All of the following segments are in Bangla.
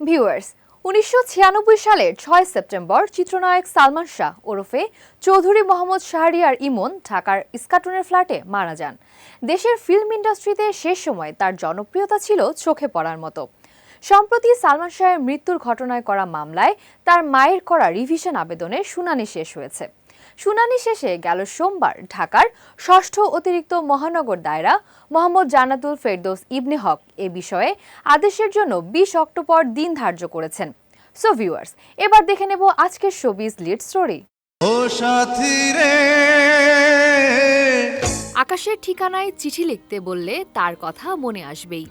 ভিউয়ার্স উনিশশো সালের ছয় সেপ্টেম্বর চিত্রনায়ক সালমান শাহ ওরফে চৌধুরী মোহাম্মদ শাহরিয়ার ইমন ঢাকার ইস্কাটনের ফ্ল্যাটে মারা যান। দেশের ফিল্ম ইন্ডাস্ট্রিতে শেষ সময় তার জনপ্রিয়তা ছিল চোখে পড়ার মতো। সম্প্রতি সালমান শাহের মৃত্যুর ঘটনায় করা মামলায় তার মায়ের করা রিভিশন আবেদনের শুনানি শেষ হয়েছে। শুনানি শেষে গেল সোমবার ঢাকার ষষ্ঠ অতিরিক্ত মহানগর দায়রা মোহাম্মদ জানাতুল ফেরদৌস ইবনে হক এ বিষয়ে আদেশের জন্য বিশ অক্টোবর দিন ধার্য করেছেন। সো ভিউয়ার্স এবার দেখে নেব আজকের শোবিজ লিড স্টোরি। ও সাথী রে। আকাশের ঠিকানায় চিঠি লিখতে বললে তার কথা মনে আসবেই।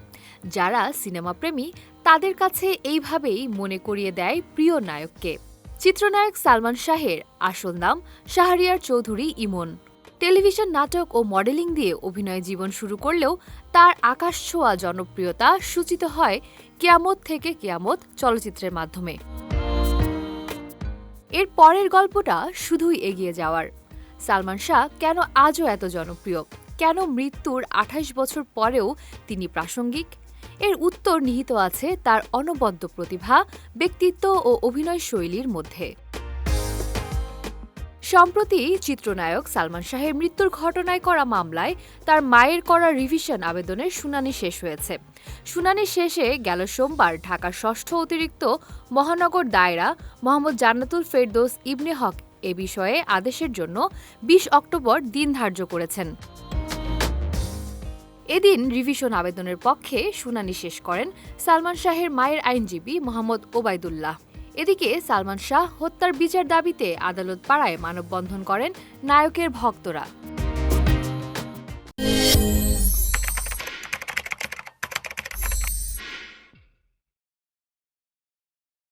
যারা সিনেমা প্রেমী তাদের কাছে এইভাবেই মনে করিয়ে দেয় প্রিয় নায়ককে। চিত্রনায়ক সালমান শাহের আসল নাম শাহরিয়ার চৌধুরী ইমন। টেলিভিশন নাটক ও মডেলিং দিয়ে অভিনয় জীবন শুরু করলেও তার আকাশ ছোঁয়া জনপ্রিয়তা সূচিত হয় কেয়ামত থেকে কেয়ামত চলচ্চিত্রের মাধ্যমে। এর পরের গল্পটা শুধুই এগিয়ে যাওয়ার। সালমান শাহ কেন আজও এত জনপ্রিয়? কেন মৃত্যুর আঠাশ বছর পরেও তিনি প্রাসঙ্গিক? এর উত্তর নিহিত আছে তার অনবদ্য প্রতিভা, ব্যক্তিত্ব ও অভিনয় শৈলীর মধ্যে। সম্প্রতি চিত্রনায়ক সালমান শাহের মৃত্যুর ঘটনায় করা মামলায় তার মায়ের করা রিভিশন আবেদনের শুনানি শেষ হয়েছে। শুনানি শেষে গেল সোমবার ঢাকার ষষ্ঠ অতিরিক্ত মহানগর দায়রা মোহাম্মদ জান্নাতুল ফেরদৌস ইবনে হক এ বিষয়ে আদেশের জন্য বিশ অক্টোবর দিন ধার্য করেছেন। এদিন রিভিশন আবেদনের পক্ষে শুনানি শেষ করেন সালমান শাহের মায়ের আইনজীবী মোহাম্মদ ওবায়দুল্লাহ। এদিকে সালমান শাহ হত্যার বিচার দাবিতে আদালত পাড়ায় মানববন্ধন করেন নায়কের ভক্তরা।